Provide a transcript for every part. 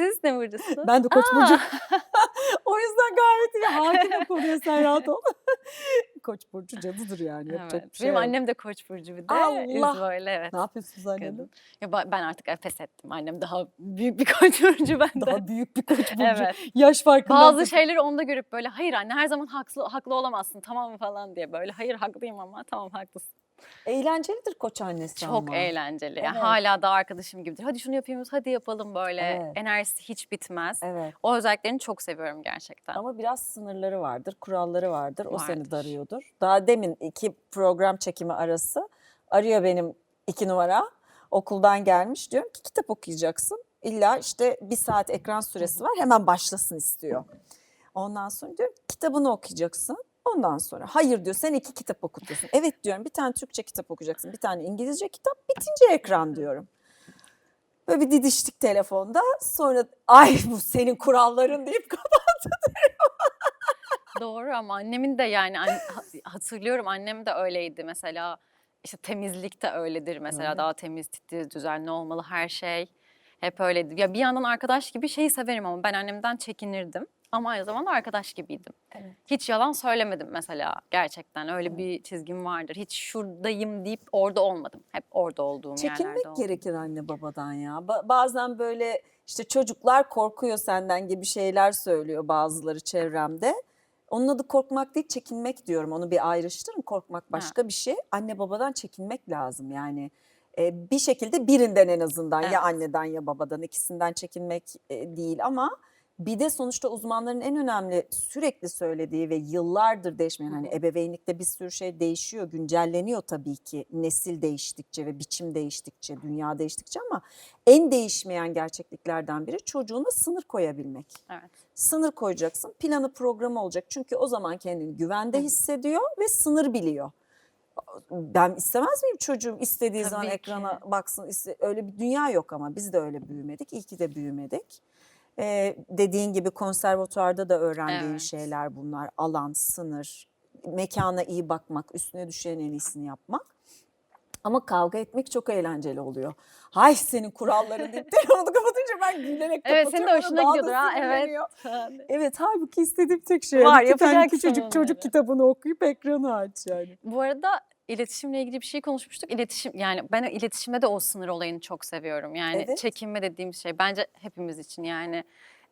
Siz ne burcusunuz? Ben de Koç burcu. o yüzden gayet iyi. Hakim konuya sen rahat ol. Koç burcu cadıdır yani. Evet. bir şey Benim annem de koç burcu bir de. Allah! Böyle evet. Ne yapıyorsunuz kadın. Ya ben artık pes ettim. Annem daha büyük bir koç burcu ben de. Daha büyük bir koç burcu. Evet. Yaş farkından. Bazı şeyleri onda görüp böyle hayır anne her zaman haklı haklı olamazsın tamam mı falan diye böyle hayır haklıyım ama tamam haklısın. Eğlencelidir koç annesi Çok ama. eğlenceli. Evet. hala da arkadaşım gibidir. Hadi şunu yapayım, hadi yapalım böyle. Evet. Enerjisi hiç bitmez. Evet. O özelliklerini çok seviyorum gerçekten. Ama biraz sınırları vardır, kuralları vardır. O seni Vardır. darıyordur. Daha demin iki program çekimi arası arıyor benim iki numara. Okuldan gelmiş diyorum ki kitap okuyacaksın. İlla işte bir saat ekran süresi var hemen başlasın istiyor. Ondan sonra diyorum kitabını okuyacaksın. Ondan sonra hayır diyor sen iki kitap okutuyorsun. Evet diyorum bir tane Türkçe kitap okuyacaksın. Bir tane İngilizce kitap bitince ekran diyorum. Böyle bir didiştik telefonda. Sonra ay bu senin kuralların deyip Doğru ama annemin de yani an- ha- hatırlıyorum annem de öyleydi mesela. işte temizlik de öyledir mesela Evet. daha temiz, titiz, düzenli olmalı her şey. Hep öyleydi. Ya bir yandan arkadaş gibi şeyi severim ama ben annemden çekinirdim. Ama aynı zamanda arkadaş gibiydim. Evet. Hiç yalan söylemedim mesela gerçekten. Öyle bir çizgim vardır. Hiç şuradayım deyip orada olmadım. Hep orada olduğum yerlerde Çekinmek gerekir anne babadan ya. Ba- bazen böyle işte çocuklar korkuyor senden gibi şeyler söylüyor bazıları çevremde. Onun adı korkmak değil çekinmek diyorum. Onu bir ayrıştırın. Korkmak başka bir şey. Anne babadan çekinmek lazım yani. e, bir şekilde birinden en azından Evet. ya anneden ya babadan ikisinden çekinmek e, değil ama bir de sonuçta uzmanların en önemli sürekli söylediği ve yıllardır değişmeyen hani ebeveynlikte bir sürü şey değişiyor, güncelleniyor tabii ki nesil değiştikçe ve biçim değiştikçe, dünya değiştikçe ama en değişmeyen gerçekliklerden biri çocuğuna sınır koyabilmek. Evet. Sınır koyacaksın, planı programı olacak çünkü o zaman kendini güvende hissediyor ve sınır biliyor. Ben istemez miyim çocuğum istediği zaman Tabii ekrana ki. baksın. iste- Öyle bir dünya yok ama biz de öyle büyümedik. İyi ki de büyümedik. Ee, dediğin gibi konservatuarda da öğrendiğin Evet. şeyler bunlar. Alan, sınır, mekana iyi bakmak, üstüne düşen en iyisini yapmak. Ama kavga etmek çok eğlenceli oluyor. Hay senin kuralların deyip telefonu kapatınca ben gülerek Evet kapatıyorum. senin de hoşuna gidiyordur ha. Evet. Evet halbuki istediğim tek şey. Var, tane yapacaksın küçücük çocuk kitabını okuyup ekranı aç yani. Bu arada iletişimle ilgili bir şey konuşmuştuk. İletişim yani ben iletişimde de o sınır olayını çok seviyorum. Yani Evet. çekinme dediğim şey bence hepimiz için yani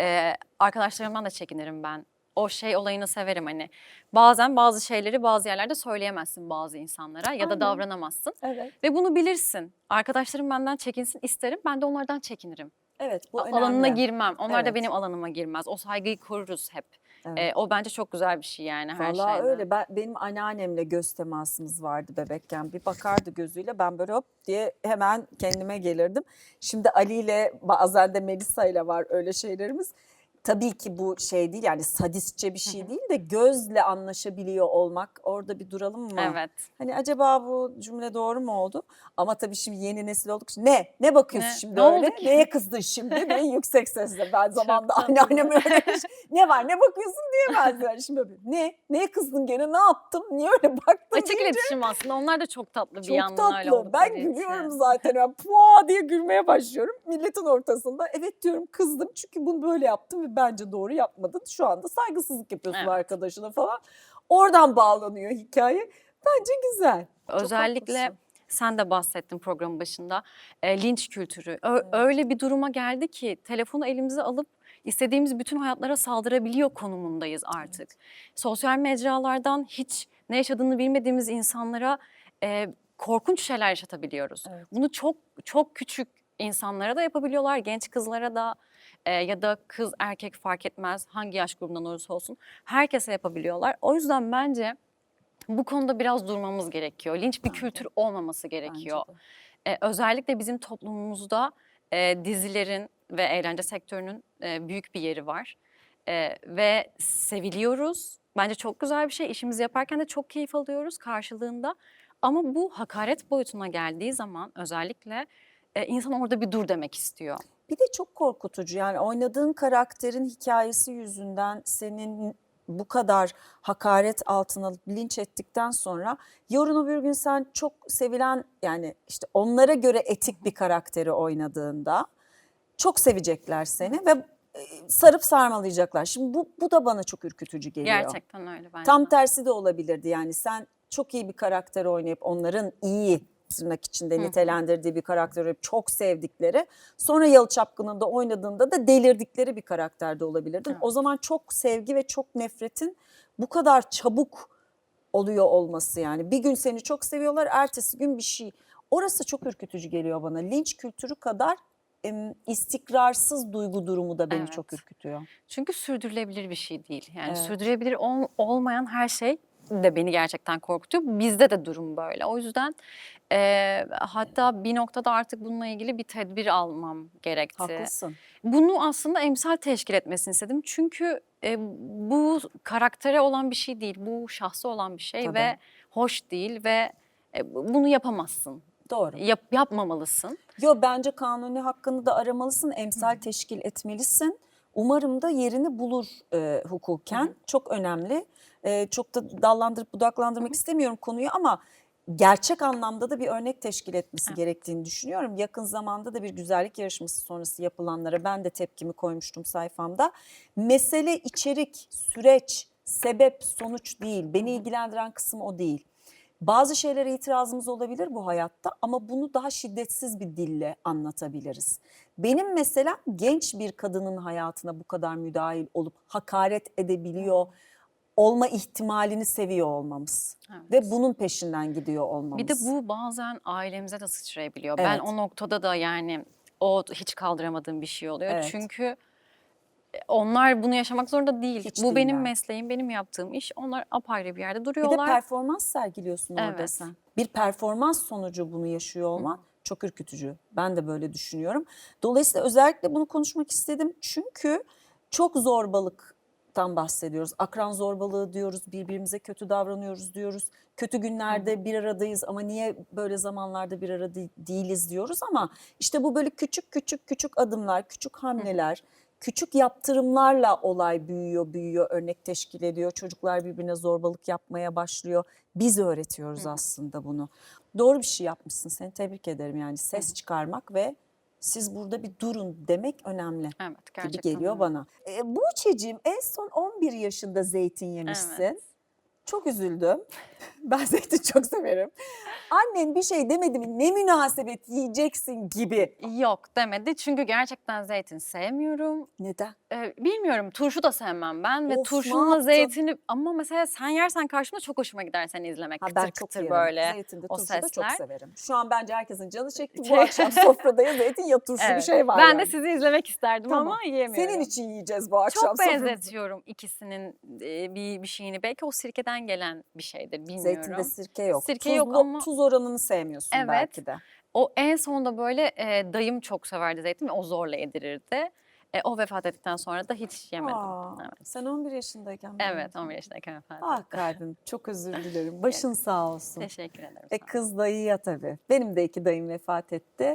e, arkadaşlarımdan da çekinirim ben. O şey olayını severim hani. Bazen bazı şeyleri bazı yerlerde söyleyemezsin bazı insanlara ya da Aynen. davranamazsın. Evet. Ve bunu bilirsin. Arkadaşlarım benden çekinsin isterim. Ben de onlardan çekinirim. Evet bu Alanına önemli. girmem. Onlar Evet. da benim alanıma girmez. O saygıyı koruruz hep. Evet. E, o bence çok güzel bir şey yani her Vallahi şeyden. öyle. Ben, benim anneannemle göz temasımız vardı bebekken. Bir bakardı gözüyle ben böyle hop diye hemen kendime gelirdim. Şimdi Ali ile bazen de Melisa ile var öyle şeylerimiz. Tabii ki bu şey değil yani sadistçe bir şey değil de gözle anlaşabiliyor olmak. Orada bir duralım mı? Evet. Hani acaba bu cümle doğru mu oldu? Ama tabii şimdi yeni nesil olduk. Ne? Ne bakıyorsun Ne? şimdi Ne öyle? oldu ki? Neye kızdın şimdi? En yüksek sesle. Ben zamanında tatlı. anneannem öyle demiş. Ne var? Ne bakıyorsun diyemezler. Şimdi böyle, ne? Neye kızdın gene? Ne yaptım? Niye öyle baktın? Açık iletişim aslında. Onlar da çok tatlı bir Çok yandan öyle tatlı. oldukları Ben için. gülüyorum zaten. Ben pua diye gülmeye başlıyorum. Milletin ortasında. Evet diyorum kızdım çünkü bunu böyle yaptım ve bence doğru yapmadın. Şu anda saygısızlık yapıyorsun Evet. arkadaşına falan. Oradan bağlanıyor hikaye. Bence güzel. Özellikle sen de bahsettin programın başında. E, linç kültürü. Ö- Öyle bir duruma geldi ki telefonu elimize alıp istediğimiz bütün hayatlara saldırabiliyor konumundayız artık. Sosyal mecralardan hiç ne yaşadığını bilmediğimiz insanlara e, korkunç şeyler yaşatabiliyoruz. Evet. Bunu çok çok küçük insanlara da yapabiliyorlar, genç kızlara da e, ya da kız erkek fark etmez hangi yaş grubundan olursa olsun herkese yapabiliyorlar. O yüzden bence bu konuda biraz durmamız gerekiyor. Linç bir kültür olmaması gerekiyor. E, özellikle bizim toplumumuzda e, dizilerin ve eğlence sektörünün e, büyük bir yeri var. E, ve seviliyoruz. Bence çok güzel bir şey. İşimizi yaparken de çok keyif alıyoruz karşılığında. Ama bu hakaret boyutuna geldiği zaman özellikle e, insan orada bir dur demek istiyor. Bir de çok korkutucu yani oynadığın karakterin hikayesi yüzünden senin bu kadar hakaret altına linç ettikten sonra yarın öbür gün sen çok sevilen yani işte onlara göre etik bir karakteri oynadığında çok sevecekler seni ve e, sarıp sarmalayacaklar. Şimdi bu, bu da bana çok ürkütücü geliyor. Gerçekten öyle bence. Tam tersi de olabilirdi yani sen çok iyi bir karakter oynayıp onların iyi tırnak içinde Hı nitelendirdiği bir karakter oynayıp çok sevdikleri sonra Yalı Çapkını'nda oynadığında da delirdikleri bir karakterde olabilirdin. Evet. O zaman çok sevgi ve çok nefretin bu kadar çabuk oluyor olması yani bir gün seni çok seviyorlar ertesi gün bir şey orası çok ürkütücü geliyor bana linç kültürü kadar istikrarsız duygu durumu da beni Evet. çok ürkütüyor. Çünkü sürdürülebilir bir şey değil. Yani Evet. sürdürülebilir ol- olmayan her şey de beni gerçekten korkutuyor. Bizde de durum böyle. O yüzden eee, hatta bir noktada artık bununla ilgili bir tedbir almam gerekti. Haklısın. Bunu aslında emsal teşkil etmesini istedim. Çünkü e, bu karaktere olan bir şey değil. Bu şahsı olan bir şey Tabii. ve hoş değil ve e, bunu yapamazsın. Doğru. Yap, yapmamalısın. Yo bence kanuni hakkını da aramalısın, emsal teşkil etmelisin. Umarım da yerini bulur e, hukuken. Çok önemli. E, çok da dallandırıp budaklandırmak istemiyorum konuyu ama gerçek anlamda da bir örnek teşkil etmesi Evet. gerektiğini düşünüyorum. Yakın zamanda da bir güzellik yarışması sonrası yapılanlara ben de tepkimi koymuştum sayfamda. Mesele içerik, süreç, sebep, sonuç değil. Beni ilgilendiren kısım o değil. Bazı şeylere itirazımız olabilir bu hayatta ama bunu daha şiddetsiz bir dille anlatabiliriz. Benim mesela genç bir kadının hayatına bu kadar müdahil olup hakaret edebiliyor olma ihtimalini seviyor olmamız Evet. ve bunun peşinden gidiyor olmamız. Bir de bu bazen ailemize de sıçrayabiliyor. Ben Evet. o noktada da yani o hiç kaldıramadığım bir şey oluyor. Evet. Çünkü onlar bunu yaşamak zorunda değil. Hiç bu benim değiller. mesleğim, benim yaptığım iş. Onlar apayrı bir yerde bir de duruyorlar. performans sergiliyorsun orada Evet. sen. Bir performans sonucu bunu yaşıyor olman çok ürkütücü. Ben de böyle düşünüyorum. Dolayısıyla özellikle bunu konuşmak istedim. Çünkü çok zorbalıktan bahsediyoruz. Akran zorbalığı diyoruz, birbirimize kötü davranıyoruz diyoruz. Kötü günlerde bir aradayız ama niye böyle zamanlarda bir arada değiliz diyoruz ama işte bu böyle küçük küçük küçük adımlar, küçük hamleler, küçük yaptırımlarla olay büyüyor, büyüyor, örnek teşkil ediyor. Çocuklar birbirine zorbalık yapmaya başlıyor. Biz öğretiyoruz aslında bunu. Doğru bir şey yapmışsın. Seni tebrik ederim yani ses çıkarmak ve siz burada bir durun demek önemli Evet, gibi geliyor öyle. bana. E, Buğçe'cim en son 11 yaşında zeytin yemişsin. Evet. Çok üzüldüm. Ben zeytin çok severim. Annen bir şey demedi mi ne münasebet yiyeceksin gibi. Yok demedi çünkü gerçekten zeytin sevmiyorum. Neden? Ee, bilmiyorum turşu da sevmem ben ve Of, ne turşunla yaptın? zeytini ama mesela sen yersen karşımda çok hoşuma gider seni izlemek. Kıtır kıtır yerim. böyle. Zeytin de o turşu da çok sesler. severim. Şu an bence herkesin canı çekti. Bu Şey- akşam sofrada ya zeytin ya turşu bir Evet. şey var Ben yani. de sizi izlemek isterdim Tamam. ama yiyemiyorum. Senin için yiyeceğiz bu akşam Çok soframızı. benzetiyorum ikisinin e, bir bir şeyini. Belki o sirkeden gelen bir şeydir bilmiyorum. Zeytinde sirke yok. Sirke Tuzlu, yok ama- Tuz oranını sevmiyorsun Evet. belki de. O en sonunda böyle e, dayım çok severdi zeytin ve o zorla yedirirdi. E, o vefat ettikten sonra da hiç yemedim. Aa, Evet. Sen 11 yaşındayken mi Evet yedin? 11 yaşındayken vefat Ah etti. kalbim çok özür dilerim. Başın sağ olsun. Teşekkür ederim. E kız dayıya tabii. Benim de iki dayım vefat etti.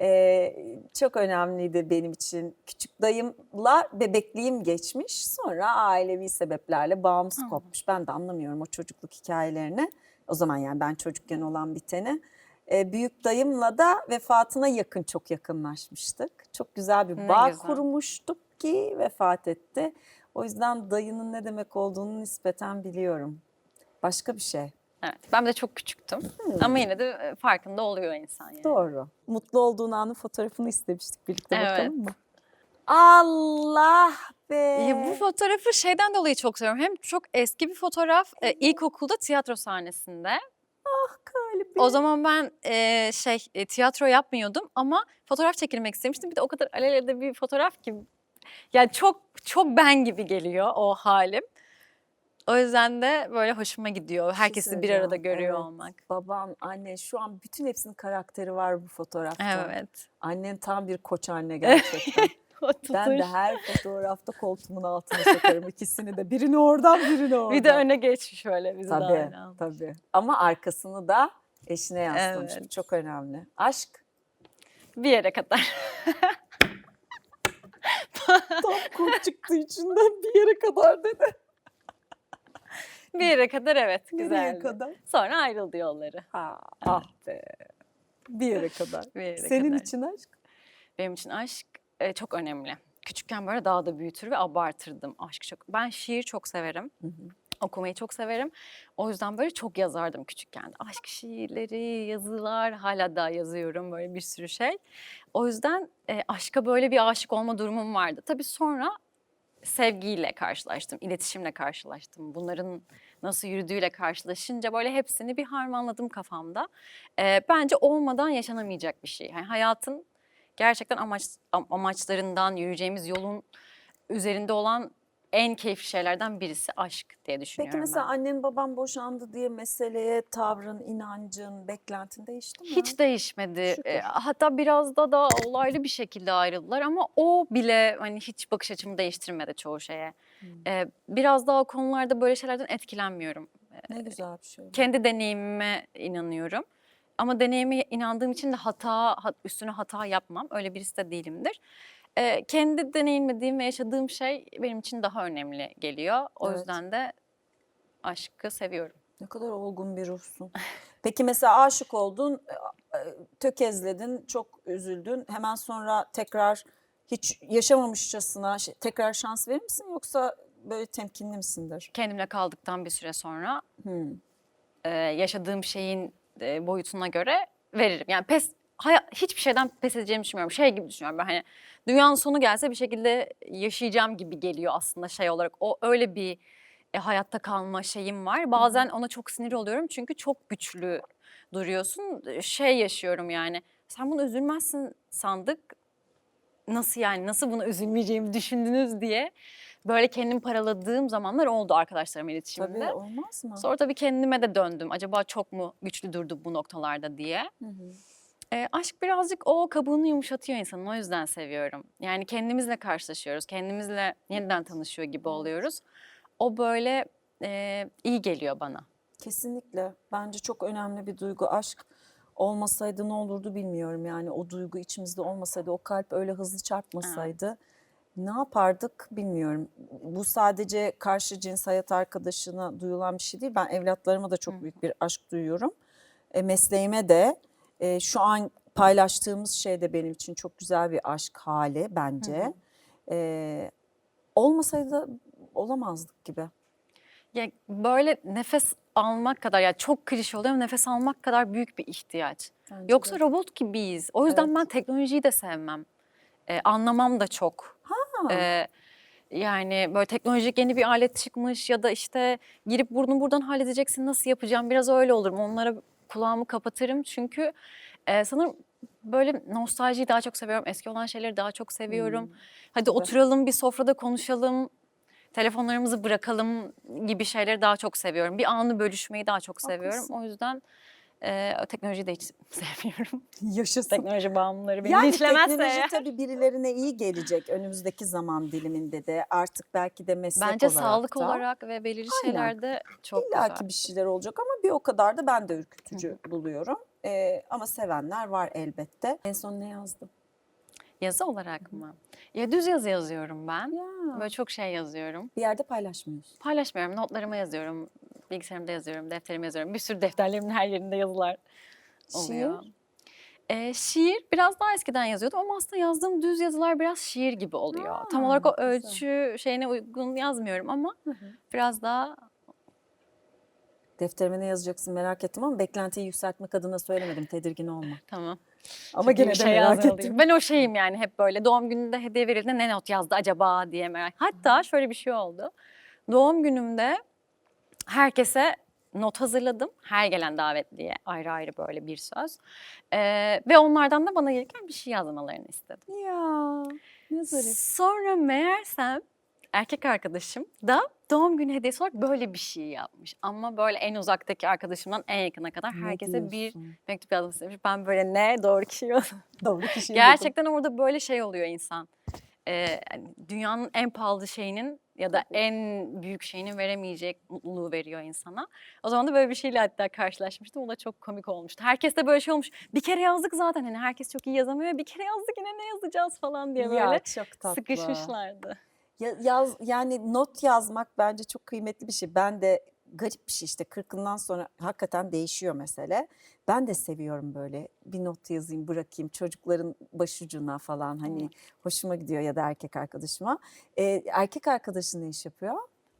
Ee, çok önemliydi benim için. Küçük dayımla bebekliğim geçmiş. Sonra ailevi sebeplerle bağımız Hı. kopmuş. Ben de anlamıyorum o çocukluk hikayelerini. O zaman yani ben çocukken olan biteni. Ee, büyük dayımla da vefatına yakın çok yakınlaşmıştık. Çok güzel bir Ne bağ güzel. kurmuştuk ki vefat etti. O yüzden dayının ne demek olduğunu nispeten biliyorum. Başka bir şey. Evet, ben de çok küçüktüm ama yine de e, farkında oluyor insan yani. Doğru. Mutlu olduğun anın fotoğrafını istemiştik birlikte Evet. bakalım mı? Allah be. Ya bu fotoğrafı şeyden dolayı çok seviyorum. Hem çok eski bir fotoğraf. e, ilkokulda tiyatro sahnesinde. Kalbim. O zaman ben e, şey e, tiyatro yapmıyordum ama fotoğraf çekilmek istemiştim. Bir de o kadar alelade bir fotoğraf ki yani çok çok ben gibi geliyor o halim. O yüzden de böyle hoşuma gidiyor. Şey Herkesi bir arada görüyor Evet. olmak. Baban, annen şu an bütün hepsinin karakteri var bu fotoğrafta. Evet. Annen tam bir koç anne gerçekten. Ben de her fotoğrafta koltuğumun altına sokarım ikisini de. Birini oradan birini oradan. Bir de öne geçmiş şöyle bizi de Tabii almış. tabii. Ama arkasını da eşine yaslamış. Bu Evet. çok önemli. Aşk Bir yere kadar. tam kurt çıktı içinden bir yere kadar dedi. Bir yere kadar evet Nereye güzeldi. kadar? Sonra ayrıldı yolları. Ha, ah be. Bir yere kadar. Bir yere Senin kadar. için aşk? Benim için aşk e, çok önemli. Küçükken böyle daha da büyütür ve abartırdım aşkı çok. Ben şiir çok severim. Hı hı. Okumayı çok severim. O yüzden böyle çok yazardım küçükken. Aşk şiirleri, yazılar hala daha yazıyorum böyle bir sürü şey. O yüzden e, aşka böyle bir aşık olma durumum vardı. Tabii sonra sevgiyle karşılaştım, iletişimle karşılaştım. Bunların nasıl yürüdüğüyle karşılaşınca böyle hepsini bir harmanladım kafamda. Ee, bence olmadan yaşanamayacak bir şey. Yani hayatın gerçekten amaç am- amaçlarından, yürüyeceğimiz yolun üzerinde olan en keyifli şeylerden birisi aşk diye düşünüyorum Peki mesela ben. annen baban boşandı diye meseleye tavrın, inancın, beklentin değişti mi? Hiç değişmedi. Şükür. Ee, hatta biraz da daha olaylı bir şekilde ayrıldılar ama o bile hani hiç bakış açımı değiştirmedi çoğu şeye. Hmm. Ee, biraz daha o konularda böyle şeylerden etkilenmiyorum. Ne güzel bir şey. Kendi deneyimime inanıyorum. Ama deneyime inandığım için de hata hat- üstüne hata yapmam. Öyle birisi de değilimdir. Kendi deneyimlediğim ve yaşadığım şey benim için daha önemli geliyor. O Evet. yüzden de aşkı seviyorum. Ne kadar olgun bir ruhsun. Peki mesela aşık oldun, e, e, tökezledin, çok üzüldün. Hemen sonra tekrar hiç yaşamamışçasına şey- tekrar şans verir misin yoksa böyle temkinli misindir? Kendimle kaldıktan bir süre sonra Hmm. e, yaşadığım şeyin e, boyutuna göre veririm. Yani pes hiçbir şeyden pes edeceğimi düşünmüyorum. Şey gibi düşünüyorum ben hani dünyanın sonu gelse bir şekilde yaşayacağım gibi geliyor aslında şey olarak. O öyle bir e, hayatta kalma şeyim var. Bazen ona çok sinir oluyorum çünkü çok güçlü duruyorsun. Şey yaşıyorum yani. Sen bunu üzülmezsin sandık. Nasıl yani nasıl buna üzülmeyeceğimi düşündünüz diye böyle kendimi paraladığım zamanlar oldu arkadaşlarımla iletişimde. Tabii olmaz mı? Sonra tabii kendime de döndüm. Acaba çok mu güçlü durdu bu noktalarda diye. Hı hı. E, aşk birazcık o kabuğunu yumuşatıyor insanın. O yüzden seviyorum. Yani kendimizle karşılaşıyoruz. Kendimizle yeniden tanışıyor gibi oluyoruz. O böyle e, iyi geliyor bana. Kesinlikle. Bence çok önemli bir duygu. Aşk olmasaydı ne olurdu bilmiyorum. Yani o duygu içimizde olmasaydı, o kalp öyle hızlı çarpmasaydı ne yapardık bilmiyorum. Bu sadece karşı cins hayat arkadaşına duyulan bir şey değil. Ben evlatlarıma da çok büyük bir aşk duyuyorum. E, mesleğime de e, şu an paylaştığımız şey de benim için çok güzel bir aşk hali bence. E, olmasaydı olamazdık gibi. Ya böyle nefes almak kadar ya çok klişe oluyor ama nefes almak kadar büyük bir ihtiyaç. Bence Yoksa de. robot gibiyiz. O yüzden Evet. ben teknolojiyi de sevmem. E, anlamam da çok. E, yani böyle teknolojik yeni bir alet çıkmış ya da işte girip bunu buradan halledeceksin nasıl yapacağım biraz öyle olurum. Onlara kulağımı kapatırım çünkü e, sanırım böyle nostaljiyi daha çok seviyorum. Eski olan şeyleri daha çok seviyorum. Hadi Tabii. oturalım bir sofrada konuşalım. Telefonlarımızı bırakalım gibi şeyleri daha çok seviyorum. Bir anı bölüşmeyi daha çok seviyorum. Haklısın. O yüzden e, teknolojiyi de hiç sevmiyorum. Yaşasın. Teknoloji bağımlıları beni Yani linçlemezse teknoloji eğer. tabii birilerine iyi gelecek önümüzdeki zaman diliminde de artık belki de meslek Bence olarak sağlık da. olarak ve belirli Aynen. şeylerde çok İlla güzel. ki bir şeyler olacak ama bir o kadar da ben de ürkütücü buluyorum. Ee, ama sevenler var elbette. En son ne yazdım? Yazı olarak mı? Ya düz yazı yazıyorum ben. Ya. Böyle çok şey yazıyorum. Bir yerde paylaşmıyorsun. Paylaşmıyorum, notlarıma yazıyorum, bilgisayarımda yazıyorum, defterime yazıyorum. Bir sürü defterlerimin her yerinde yazılar oluyor. Şiir? Ee, şiir biraz daha eskiden yazıyordum ama aslında yazdığım düz yazılar biraz şiir gibi oluyor. Tam Ha, olarak o güzel. ölçü şeyine uygun yazmıyorum ama biraz daha Defterime ne yazacaksın merak ettim ama beklentiyi yükseltmek adına söylemedim. Tedirgin olma. tamam. Ama iyi gene de şey merak ettim. Ben o şeyim yani hep böyle doğum gününde hediye verildiğinde ne not yazdı acaba diye merak. Hatta şöyle bir şey oldu. Doğum günümde herkese not hazırladım. Her gelen davetliye ayrı ayrı böyle bir söz. Ee, ve onlardan da bana gelirken bir şey yazmalarını istedim. Ya ne zarif. Sonra meğersem erkek arkadaşım da doğum günü hediyesi olarak böyle bir şey yapmış. Ama böyle en uzaktaki arkadaşımdan en yakına kadar Ne herkese bir mektup istemiş. Ben böyle ne doğru kişi. Doğru buldum. Gerçekten orada böyle şey oluyor insan. Ee, hani dünyanın en pahalı şeyinin ya da en büyük şeyinin veremeyecek mutluluğu veriyor insana. O zaman da böyle bir şeyle hatta karşılaşmıştım. O da çok komik olmuştu. Herkes de böyle şey olmuş. Bir kere yazdık zaten. Hani herkes çok iyi yazamıyor. Bir kere yazdık yine ne yazacağız falan diye böyle Ya çok tatlı. sıkışmışlardı. Ya, yaz, yani not yazmak bence çok kıymetli bir şey. Ben de garip bir şey işte kırkından sonra hakikaten değişiyor mesele. Ben de seviyorum böyle bir not yazayım bırakayım çocukların başucuna falan hani Evet. hoşuma gidiyor ya da erkek arkadaşıma. Ee, erkek arkadaşın ne iş yapıyor?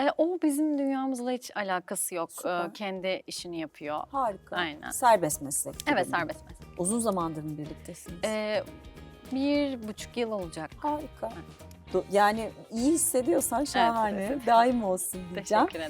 E, o bizim dünyamızla hiç alakası yok. E, Süper. kendi işini yapıyor. Harika. Aynen. Serbest meslek. Evet mi? serbest meslek. Uzun zamandır mı birliktesiniz? E, bir buçuk yıl olacak. Harika. Yani iyi hissediyorsan şahane. evet. Daim olsun diyeceğim. Teşekkür ederim.